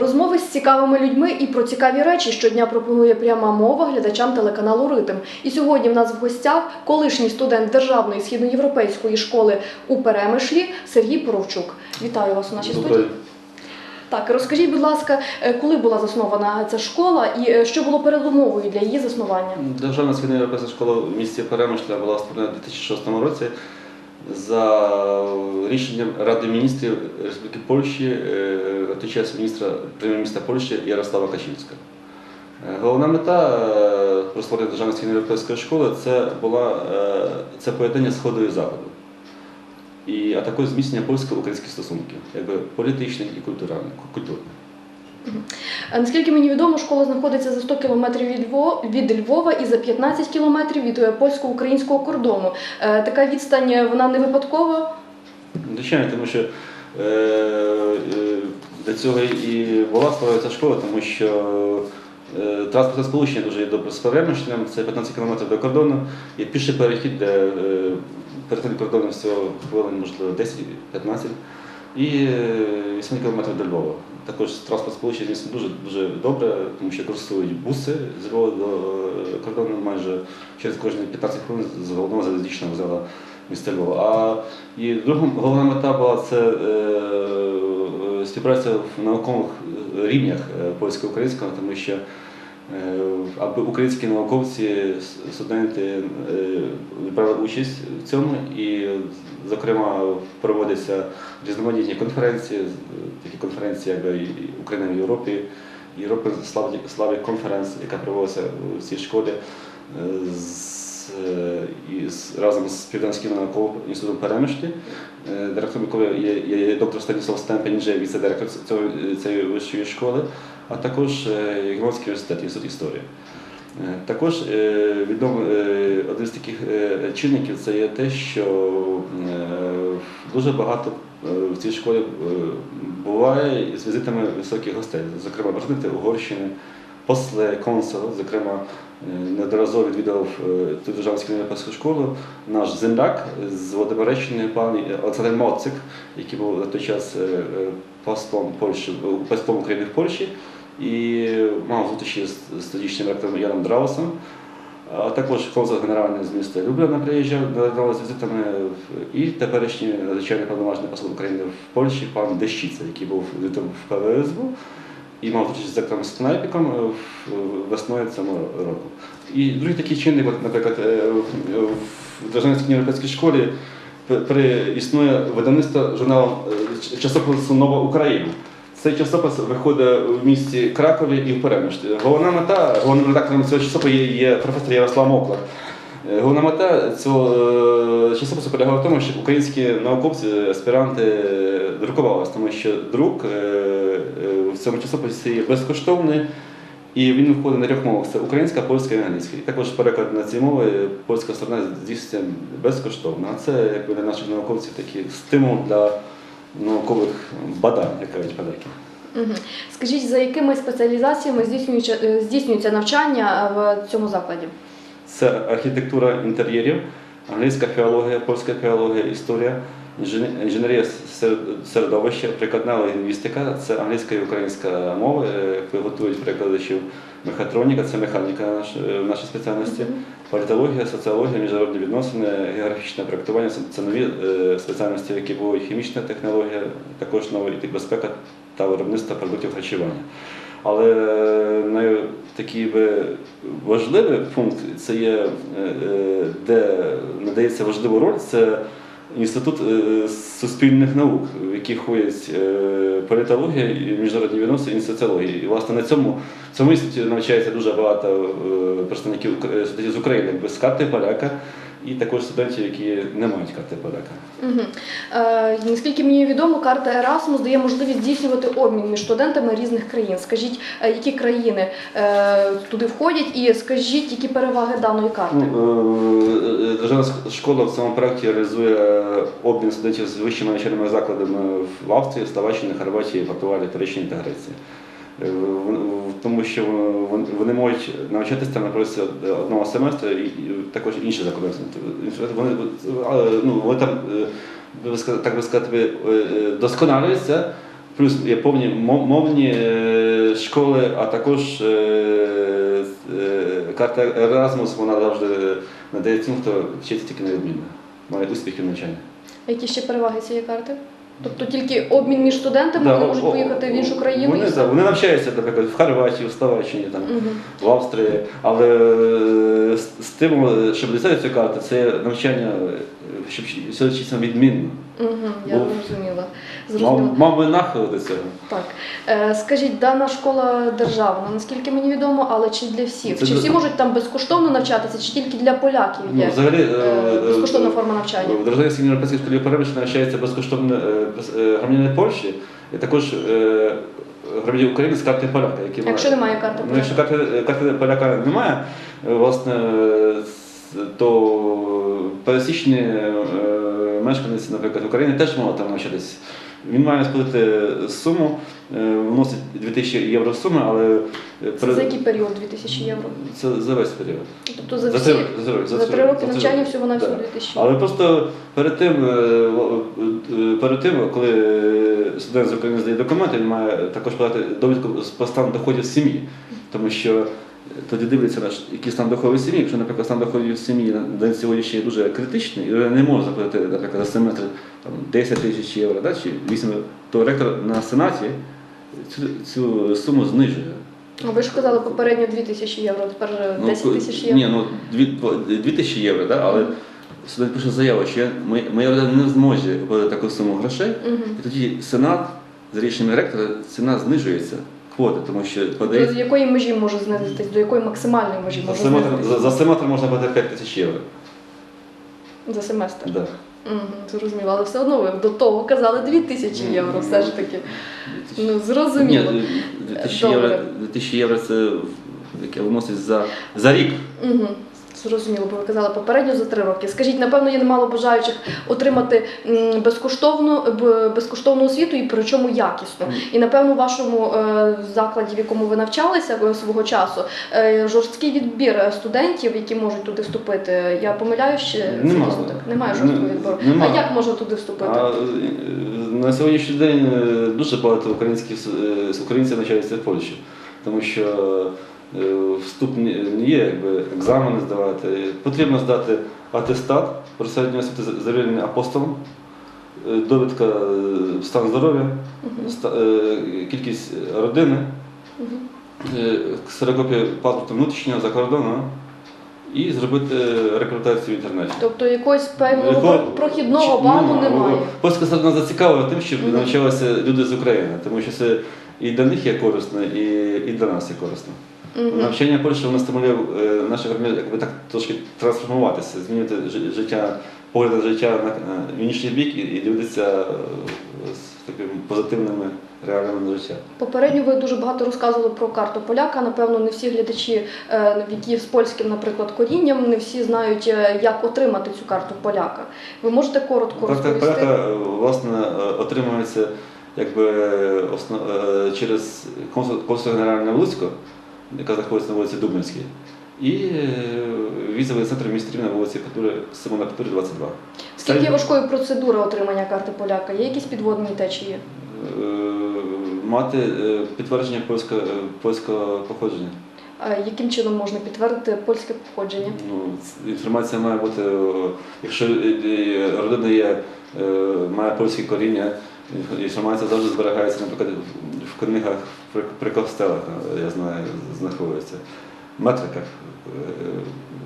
Розмови з цікавими людьми і про цікаві речі щодня пропонує пряма мова глядачам телеканалу Ритм. І сьогодні в нас в гостях колишній студент Державної східноєвропейської школи у Перемишлі Сергій Поровчук. Вітаю вас у нашій студії. Так, розкажіть, будь ласка, е, коли була заснована ця школа і е, що було передумовою для її заснування? Державна східна європейська школа в місті Перемишля була створена у 2006 році за рішенням Ради міністрів Республіки Польщі, е, на той час міністра прем'єр-міністра Польщі Ярослава Качинська. Е, Головна мета е, про створення Державної східної європейської школи це була е, це поєднання Сходу і Заходу. І, а також зміцнення польсько-українських стосунків, якби політичних і культурних. Е, Наскільки мені відомо, школа знаходиться за 100 кілометрів від Льво- від Львова і за 15 кілометрів від е, польсько-українського кордону. Е, Така відстань вона не випадкова. Звичайно, тому що для цього і була створена ця школа, тому що транспортне сполучення дуже добре перемишлем, це 15 км до кордону, і піший перехід, де перетин кордону всього хвилин, можливо, 10-15, і е, 8 км до Львова. Також транспорт сполучення звісно, дуже, дуже добре, тому що користують буси з Львова до е, кордону майже через кожні 15 хвилин з головного залізничного вокзалу міста Львова. А і друга головна мета була це е, е, співпраця в наукових рівнях е, польсько-українського, тому що е, аби українські науковці, студенти е, брали участь в цьому, і, зокрема, проводяться різноманітні конференції, такі конференції, і Україна в Європі, Європа Славі, Славі конференс, яка проводиться в цій школі. е, з, е, і з, разом з Південським науковим інститутом Перемишлі, е, директором якої є, є доктор Станіслав Стемпень, вже віце-директор цієї вищої школи, а також е, Єгромський університет, інститут історії. Е, Також е, відомо один з таких чинників це є те, що дуже багато в цій школі буває з візитами високих гостей, зокрема президенти Угорщини, посли, консули, зокрема, неодноразово відвідав ту державну європейську школу. Наш земляк з Володимиреччини, пан Олександр Моцик, який був на той час послом Польщі, послом України в Польщі і мав зустрічі з, тодішнім ректором Яном Драусом. А також консул генеральний з міста Любляна приїжджав з візитами і теперішній надзвичайний повноважний посол України в Польщі пан Дещіца, який був візитом в ПВСБУ і мав зустріч з директором Снайпіком е, весною цього року. І другий такий чинник, наприклад, е, в- Державницькій європейській школі існує видавництво журналу е, часопису Нова Україна. Цей часопис виходить в місті Кракові і в Перемишлі. Головна мета, головним редактором цього часопису є, є професор Ярослав Моклак. Е, Головна мета цього е, часопису полягала в тому, щоб українські науковці, аспіранти друкувалися, тому що друк е, в цьому часописі є безкоштовний. І він виходить на трьох мовах: це українська, польська і англійська. І також переклад на ці мови польська сторона здійснюється безкоштовно. А це якби для наших науковців такий стимул для наукових бадань, як кажуть поляки. Скажіть, за якими спеціалізаціями здійснюється, е, здійснюється навчання е, в цьому закладі? Це архітектура інтер'єрів, англійська філологія, польська філологія, історія, інженерія середовища, прикладна лінгвістика, це англійська і українська мови, е, готують перекладачів мехатроніка, це механіка е, в нашій спеціальності, політологія, соціологія, міжнародні відносини, географічне проєктування це- нові е, спеціальності, які були хімічна технологія, також нова і безпека та виробництво продуктів харчування. Але най, такий би важливий пункт це є, де надається важливу роль, це інститут е, суспільних наук, в який входять е, політологія, міжнародні відносини і соціологія. І власне на цьому цьому інституті навчається дуже багато е, представників з України, без карти поляка, і також студентів, які не мають карти поляка. Угу. Е, наскільки мені відомо, карта Erasmus дає можливість здійснювати обмін між студентами різних країн. Скажіть, е, які країни е, туди входять, і скажіть, які переваги даної карти? Ну, е, Державна школа в цьому проєкті реалізує обмін студентів з вищими навчальними закладами в Австрії, Словаччині, Хорватії, Португалії, Туреччині та Греції. Е, в- Тому що вони можуть навчатися на протязі одного семестру і також інші заклади. Вони, але, ну, вони там, е, так би сказати, е, досконалюються плюс є повні мовні е, школи, а також е, е, карта Erasmus, вона завжди надає тим, хто вчиться тільки невідмінно, має успіхи в навчанні. Які ще переваги цієї карти? Тобто тільки обмін між студентами, Да, вони можуть о- поїхати в іншу країну. Вони, і вони навчаються, наприклад, в Хорватії, в Словаччині, там, угу. в Австрії, але з с- стимул, щоб дістати цю карту, це навчання, е, щоб все відмінно. Угу, я Був- зрозуміла. Зрозуміла. Мав, мав би нахил до цього. Так. Е, скажіть, дана школа державна, наскільки мені відомо, але чи для всіх? Це чи для- всі можуть там безкоштовно навчатися, чи тільки для поляків Ну, є взагалі, е, е, е, безкоштовна форма навчання? В Державній європейській школі переміщення навчається безкоштовно е, без- е, громадяни Польщі і також е, громадяни України з карти поляка, які Якщо мають- немає карти Ну, якщо карти, карти поляка немає, е, власне, е, с- то пересічні е, мешканець, наприклад, України теж можуть там навчатися. Він має сплатити суму, е, вносить 2000 євро суми, але е, Це за який період 2000 євро? це за весь період. Тобто за За всі три роки, за три роки, за за три роки навчання всього на всього Да. 2000 Але просто перед тим, е, е, перед тим, коли студент з України здає документи, він має також подати довідку про стан доходів сім'ї. Тому що тоді дивляться, на ш- який стан доходів сім'ї. Якщо, наприклад, стан доходів сім'ї на день сьогодні ще є дуже критичний, і не може заплатити, наприклад, за семестр там, 10 тисяч євро да, чи 8, то ректор на сенаті цю, цю суму знижує. А ви ж казали попередньо 2000 євро, тепер е, 10 тисяч євро. Ні, ну 2 тисячі євро, да, але студент пише заяву, що я- моя- моя родина не зможе оплатити таку суму грошей. І тоді Сенат за рішенням ректора ціна знижується квоти, тому що подається з якої межі може знизитись, до якої максимальної межі може знизитись? за, за семестр можна платити 5 тисяч євро. За семестр. Да. Угу, зрозуміло, але все одно ви до того казали 2000 євро, все ж таки. Ну, зрозуміло. Ні, 2 тисячі євро, 2000 євро це яке виносить за, за рік. Угу. Зрозуміло, бо ви казали попередньо за три роки. Скажіть, напевно, є немало бажаючих отримати безкоштовну, безкоштовну освіту і причому якісну. І напевно, у вашому е, закладі, в якому ви навчалися е, свого часу, е, жорсткий відбір е, студентів, які можуть туди вступити. Я помиляюсь, чи це Нема. так? Немає жорсткого відбору. нема. А як можна туди вступити? А е, на сьогоднішній день е, дуже багато українських е, українців навчаються в Польщі, тому що е, вступ не не є якби екзамени здавати. Потрібно здати атестат про середню освіту завірений апостолом, е, довідка е, стан здоров'я, е, кількість родини, е, ксерокопія паспорту внутрішнього за кордону і зробити рекрутацію в інтернеті. Тобто якогось певного Якого- прохідного Чи- балу немає. Польська сторона зацікавила тим, щоб навчалися люди з України, тому що це і для них є корисно, і, і для нас є корисно. Мгм. Навчання Польщі воно стимулює е, наших громадян якби так трошки трансформуватися, змінити жи- життя, погляд на життя на, інший бік і, дивитися е, з такими позитивними реаліями на життя. Попередньо ви дуже багато розказували про карту поляка. Напевно, не всі глядачі, е, які з польським, наприклад, корінням, не всі знають, як отримати цю карту поляка. Ви можете коротко Карта розповісти? поляка е, власне отримується якби основ, через консул, консул генеральне в Луцьку, яка знаходиться на вулиці Дубинській, і е, візовий центр в місті на вулиці Петури, Симона Петури, 22. Скільки Це- важкою процедура отримання карти поляка? Є якісь підводні течії? Мати е, підтвердження польського, е, польського походження. А Яким чином можна підтвердити польське походження? Ну, інформація має бути, якщо родина є, має польське коріння, інформація завжди зберігається, наприклад, в- книгах при, костелах, е, я знаю, знаходиться, в метриках, е,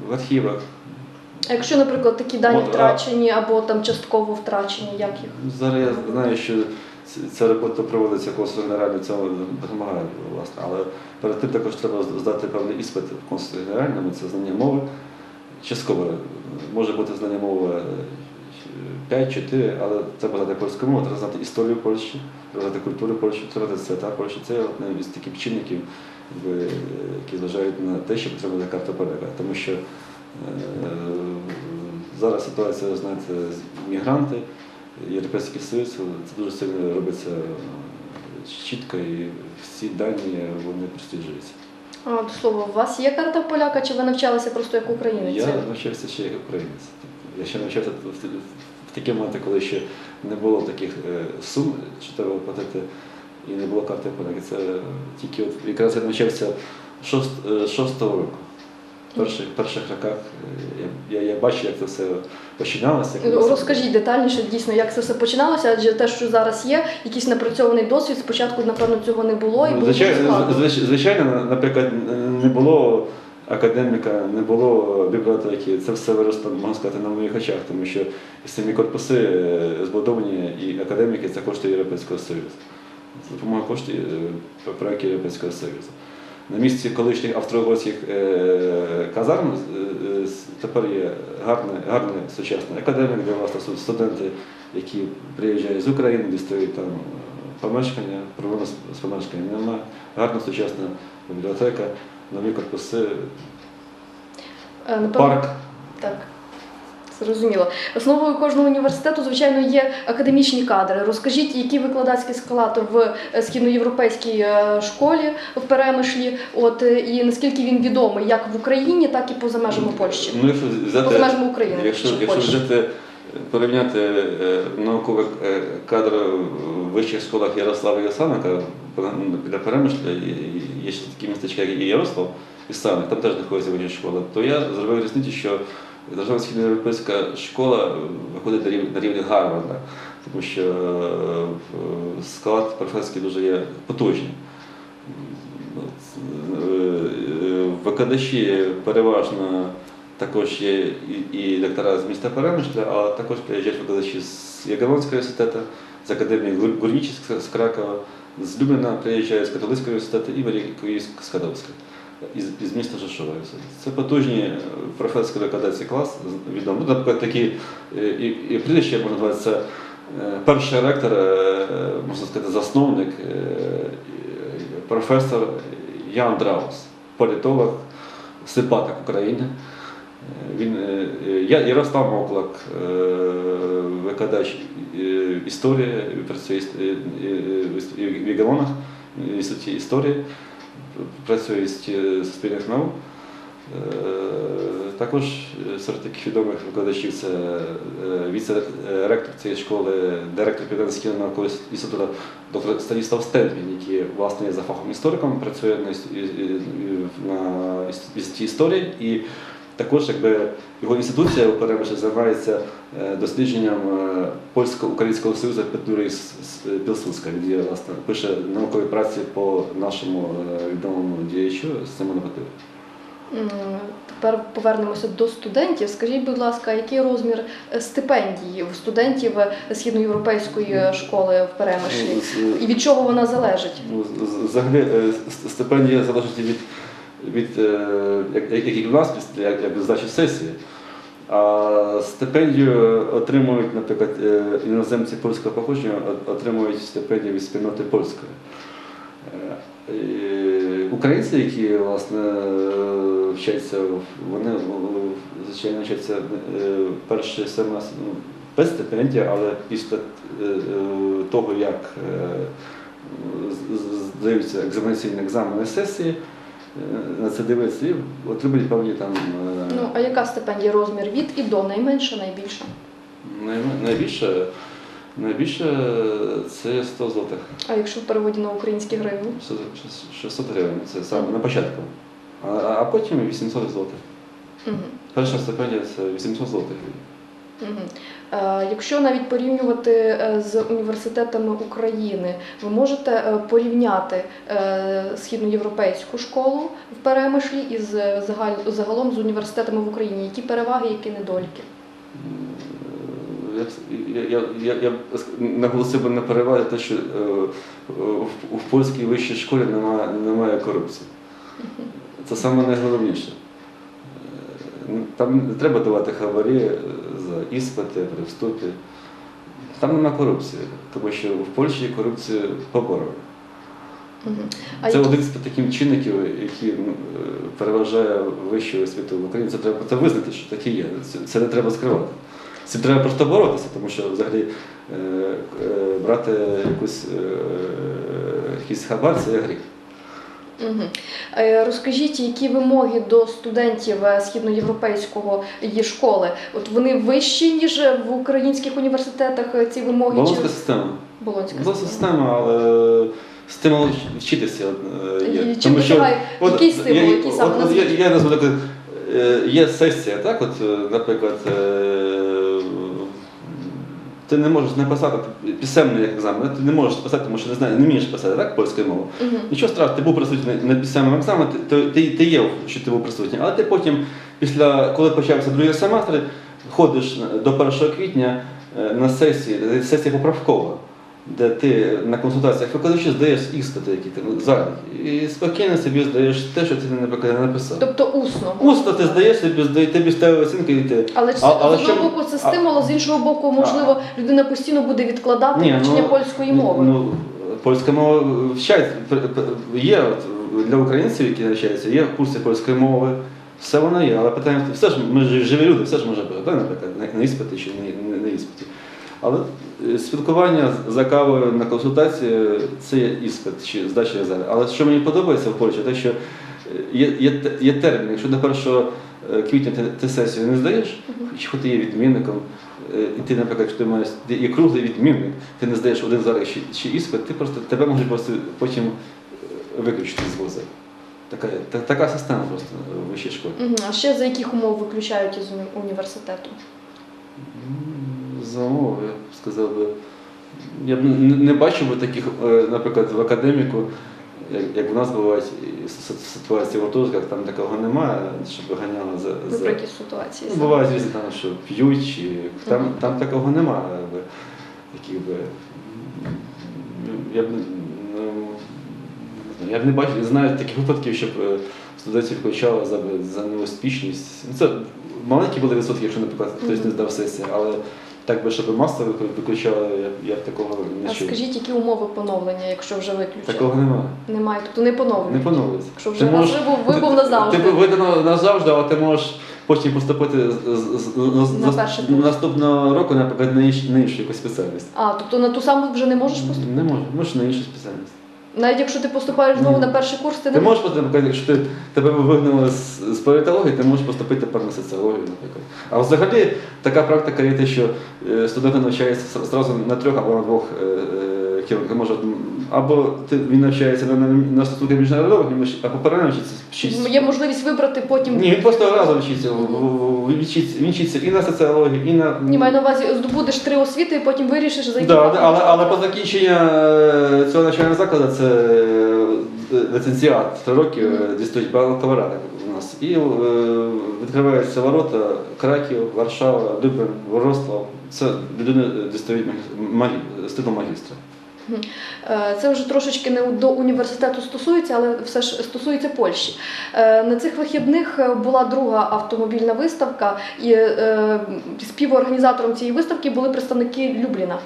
в архівах. А якщо, наприклад, такі дані От, втрачені або там частково втрачені, як їх? Зараз я знаю, що ця робота проводиться консул генеральний, цьому допомагає, власне. Але перед тим також треба здати певний іспит в консулі генеральному, це знання мови. Частково може бути знання мови 5-4, але треба знати польську мову, треба знати історію Польщі, треба знати культуру Польщі, треба знати свята Польщі. Це одне із таких чинників, які зважають на те, що потрібна карта поляка. Тому що е, зараз ситуація, знаєте, мігранти, Європейський Союз, це дуже сильно робиться е, чітко і всі дані вони просліджуються. А, до слова, у вас є карта поляка, чи ви навчалися просто як українець? Я навчався ще як українець. Я ще навчався в, в такі моменти, коли ще не було таких е, сум, що треба платити і не було карти поляки. Це тільки от якраз я навчався шост, е, шостого року. В перших, перших роках е, я, я, я бачив, як це все починалося. як Розкажіть детальніше, дійсно, як це все починалося, адже те, що зараз є, якийсь напрацьований досвід, спочатку, напевно, цього не було і Ну, було звичайно, звичайно, наприклад, не було академіка, не було бібліотеки. Це все виросло, можна сказати, на моїх очах, тому що самі корпуси е, збудовані і академіки це кошти Європейського Союзу. Це допомога коштів е, проєктів Європейського Союзу. На місці колишніх австро-угорських е, казарм е, е, тепер є гарний, гарний сучасний академік, де власне студенти, які приїжджають з України, дістають там е, помешкання, проводять з помешкання немає, гарна сучасна бібліотека, нові корпуси, Е, напевно, парк. Так. Зрозуміло. Основою кожного університету, звичайно, є академічні кадри. Розкажіть, який викладацький склад в е, східноєвропейській е, школі в Перемишлі, от і наскільки він відомий як в Україні, так і поза межами Польщі. Ну, якщо взяти, Поза межами України, якщо, якщо взяти, порівняти е, науковий е, кадр в вищих школах Ярослава і Осаника, для Перемишля є ще такі містечка, як і Ярослав і Саник, там теж знаходяться вищі школи, то я зробив різницю, що Державна східноєвропейська школа виходить на рівень, на рівень Гарварда, тому що е, склад професорський дуже є потужний. От, е, Викладачі переважно також є і, і доктора з міста Перемишля, а також приїжджають викладачі з Ягелонського університету, з академії Гур- Гурнічівська з Кракова, з Любліна приїжджають з католицького університету і Марії Скадовська. Із, із міста Жашова. Це потужні професорські викладацький клас, відомо. Ну, Наприклад, такі е, і, і прізвище можна назвати це е, перший ректор, е, можна сказати, засновник, професор Ян Драус, політолог, симпатик України. Е, Він е, е, Я- Ярослав Моклак, е, викладач історії, працює в Єгелонах, в інституті історії, працює з суспільних наук. Також серед таких відомих викладачів це віце-ректор цієї школи, директор Південського наукового інституту доктор Станіслав Стельмін, який власне є за фахом істориком, працює на, і- і- і- інституті історії. І також якби, його інституція у Перемишлі займається е, дослідженням е, польсько-українського союзу Петлюри Пілсудська. Він є, власне, пише наукові праці по нашому е, відомому діячу Симону Петлюрі. М, Тепер повернемося до студентів. Скажіть, будь ласка, який розмір стипендії у студентів східноєвропейської школи в Перемишлі? Ну, І від чого вона залежить? Ну, Взагалі стипендія залежить від, від е, як, як, як і в нас, після- здачі сесії. А стипендію отримують, наприклад, е, іноземці польського походження отримують стипендію від спільноти польської. Е, Українці, які власне вчаться, вони звичайно вчаться перший семестр ну, без стипендії, але після того, як здаються екзаменаційні екзамени сесії, на це дивиться і отримують певні там е, Ну, а яка стипендія розмір від і до найменша, найбільша? най- найбільше, найбільше це 100 злотих. А якщо в переводі на українські гривні? 600 600 гривень, це саме на початку. А, а потім 800 злотих. Угу. Перша стипендія це 800 злотих. Е, якщо навіть порівнювати е, з університетами України, ви можете е, порівняти східноєвропейську школу в Перемишлі із е, загалом з університетами в Україні? Які переваги, які недоліки? Я, б- я, я, наголосив би на переваги те, що в, польській вищій школі немає, немає корупції. Це саме найголовніше. Там не треба давати хабарі іспити при вступі. Там немає корупції, тому що в Польщі корупцію побороли. Угу. Це один з таких чинників, який переважає вищу освіту в Україні. Це треба це визнати, що таке є. Це, це не треба скривати. Цим треба просто боротися, тому що взагалі е, е, брати якусь е, якийсь хабар це гріх. Угу. Розкажіть, які вимоги до студентів е, східноєвропейського її школи? От вони вищі, ніж в українських університетах е, ці вимоги? Болонська чи система. Болонська Болонська система. система, але стимул вчитися є. Чим витягає- який стимул, я- який саме от, я, я назву таке, е, є сесія, так, от, наприклад, ти не можеш написати пісемний екзамен, ти не можеш писати, тому що не знаєш, не вмієш писати так, польською мовою. Мгм. Нічого страшного, ти був присутній на- пісемному екзамені, ти, ти, ти, ти є, що ти був присутній. Але ти потім, після, коли почався другий семестр, ходиш до 1 квітня е, на сесії, сесія поправкова, де ти на консультаціях викладачів здаєш іспити, які ти ну, зараз. І спокійно собі здаєш те, що ти не написав. Тобто усно. Усно ти здаєш, тобі здає, тобі ставить оцінки і ти. Але А- але з одного боку це а- стимул, а з іншого боку, можливо, людина постійно буде відкладати Ні, вивчення ну, польської мови. Ну, польська мова вчать. Є от, для українців, які навчаються, є курси польської мови. Все воно є, але питання, все ж ми живі люди, все ж може бути, наприклад, на- на іспиті чи не, не, не іспиті. Але е, спілкування з- за кавою на консультації це є іспит чи здача екзамену. Але що мені подобається в Польщі, те, що е, є, є, є термін, якщо до 1 квітня ти, ти сесію не здаєш, чи хоч ти є відмінником, е, і ти, наприклад, якщо ти маєш ти є круглий відмінник, ти не здаєш один зараз чи, чи іспит, ти просто тебе можуть просто потім е, виключити з вуза. Така, та- така система просто в вищій школі. А ще за яких умов виключають із уні- університету? М, За умови, я б сказав би. Я б не, бачив би таких, е, наприклад, в академіку, як, у нас бувають ситуації в гуртожитках, там такого немає, щоб ганяли за. За... про ситуації? Ну, бувають різні там, що п'ють, чи там, Мгм. там такого немає. Таких би, я б, не- ну, я б не бачив, не знаю таких випадків, щоб е, студентів включали за, за неуспішність. Ну, Це маленькі були відсотки, якщо, наприклад, хтось не здав сесію, але так би, щоб масово виклю- виключали, я, б- я такого не А чув. скажіть, які умови поновлення, якщо вже виключили? Такого немає. Немає, тобто не поновлюють. Не поновлюється. Якщо Ти раз можеш- вибув, вибув назавжди. Ти видано назавжди, але ти можеш потім поступити з, з, з, На наступного року, наприклад, на іншу, на іншу якусь спеціальність. А, тобто на ту саму вже не можеш поступити? Не можеш, можеш на іншу спеціальність. Навіть якщо ти поступаєш знову на перший курс, ти не Ти можеш поступити, якщо ти, тебе вигнали з, з політології, ти можеш поступити тепер на соціологію, наприклад. А взагалі така практика є те, що е, студенти навчаються зразу на трьох або на двох е, е, керунках. Може, або ти, він навчається на, на, на стосунках міжнародових, або паралельно вчиться. вчиться. Є можливість вибрати потім. Ні, він просто разом вчиться. Він вчиться, він вчиться і на соціології, і на. Ні, маю на увазі, здобудеш три освіти і потім вирішиш, за Да, да, але, але по закінченню е, цього навчального закладу це е, ліцензіат, три роки Мгм. дістають бакалаврат у нас. І е, відкриваються ворота Краків, Варшава, Люблін, Воростав. Це людини дістають магі, стипу магістра. Е, Це вже трошечки не до університету стосується, але все ж стосується Польщі. Е, На цих вихідних е, була друга автомобільна виставка, і співорганізатором цієї виставки були представники Любліна.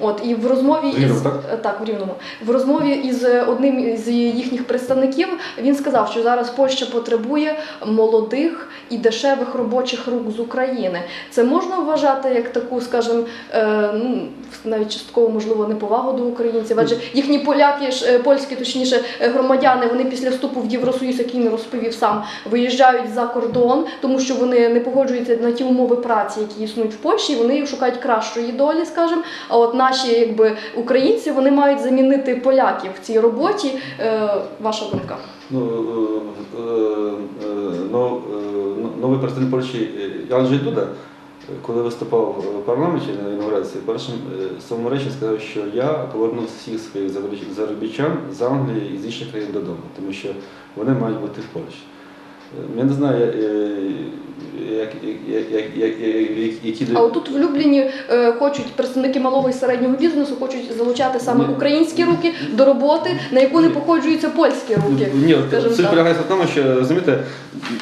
От і в розмові із так? е, так, в Рівному в розмові із одним з їхніх представників він сказав, що зараз Польща потребує молодих і дешевих робочих рук з України. Це можна вважати як таку, скажімо, е, ну навіть частково можливо неповагу до українців, адже їхні поляки ж е, польські, точніше е, громадяни, вони після вступу в Євросоюз, який він розповів сам, виїжджають за кордон, тому що вони не погоджуються на ті умови праці, які існують в Польщі. і Вони шукають кращої долі, скажімо. А от наші, якби українці, вони мають замінити поляків в цій роботі. Е, ваша думка? Ну, е, е, ну, е, ну, новий президент Польщі Анджей Дуда, коли виступав в парламенті на інаугурації, першим своєму речі сказав, що я повернув всіх своїх заробітчан з Англії і з інших країн додому, тому що вони мають бути в Польщі. Е, Я не знаю, е, як, як, як, як, як, які А отут в Любліні е, хочуть представники малого і середнього бізнесу, хочуть залучати саме Ні. українські руки до роботи, на яку не походжуються польські руки. Ні, от скажімо суть так. полягає в тому, що розумієте,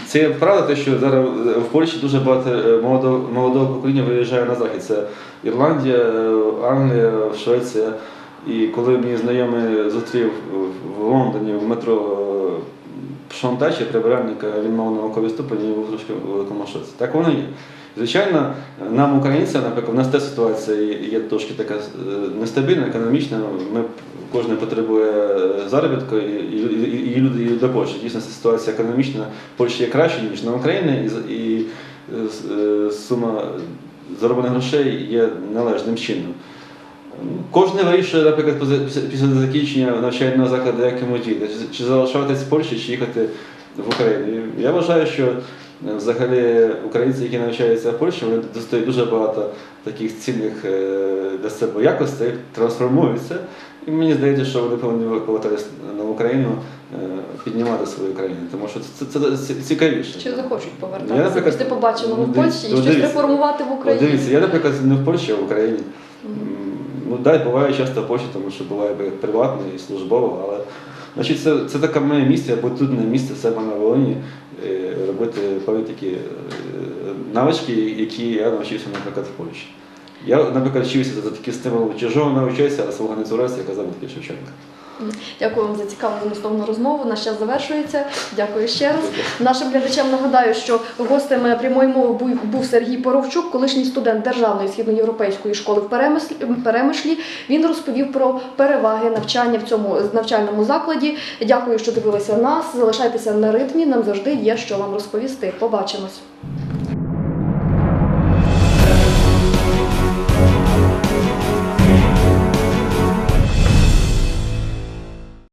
це правда, те, що зараз в Польщі дуже багато е, молодого, молодого покоління виїжджає на захід. Це Ірландія, е, Англія, Швеція. І коли мій знайомий зустрів в Лондоні в метро Шонтачі, прибиральника, він мав наукові ступені був трошки в великому шоці. Так воно є. Звичайно, нам, українцям, наприклад, в нас та ситуація є- трошки така е, нестабільна, економічна. Ми кожен потребує е, заробітку, і, і, і, і люди їдуть до Польщі. Дійсно, ситуація економічна в Польщі є краще, ніж на Україні, і, і е, сума зароблених грошей є належним чином. Ну, Кожен вирішує, наприклад, після- закінчення навчального закладу, як йому діти, чи- залишатись в Польщі, чи їхати в Україну. Я вважаю, що е, взагалі українці, які навчаються в Польщі, вони достають дуже багато таких цінних е, для себе якостей, трансформуються. І мені здається, що вони повинні повертатися на Україну, е, піднімати свою країну, тому що це, це, це цікавіше. Чи захочуть повертатися після побаченого ну, в Польщі і ну, щось реформувати в Україні? Дивіться, я, наприклад, не в Польщі, а в Україні. Ну, да, буває часто в тому що буває приватно і службово, але значить, це, це така моя місія, бо тут не місце себе на Волині е, робити певні такі навички, які я навчився, наприклад, в Польщі. Я, наприклад, вчився за такі стимули чужого навчайся, а свого не цурайся, я казав таке Шевченко. Дякую вам за цікаву змістовну розмову. Наш час завершується. Дякую ще раз. Нашим глядачам нагадаю, що гостем прямої мови був- Сергій Поровчук, колишній студент Державної східноєвропейської школи в Перемишлі. Він розповів про переваги навчання в цьому навчальному закладі. Дякую, що дивилися нас. Залишайтеся на ритмі. Нам завжди є що вам розповісти. Побачимось.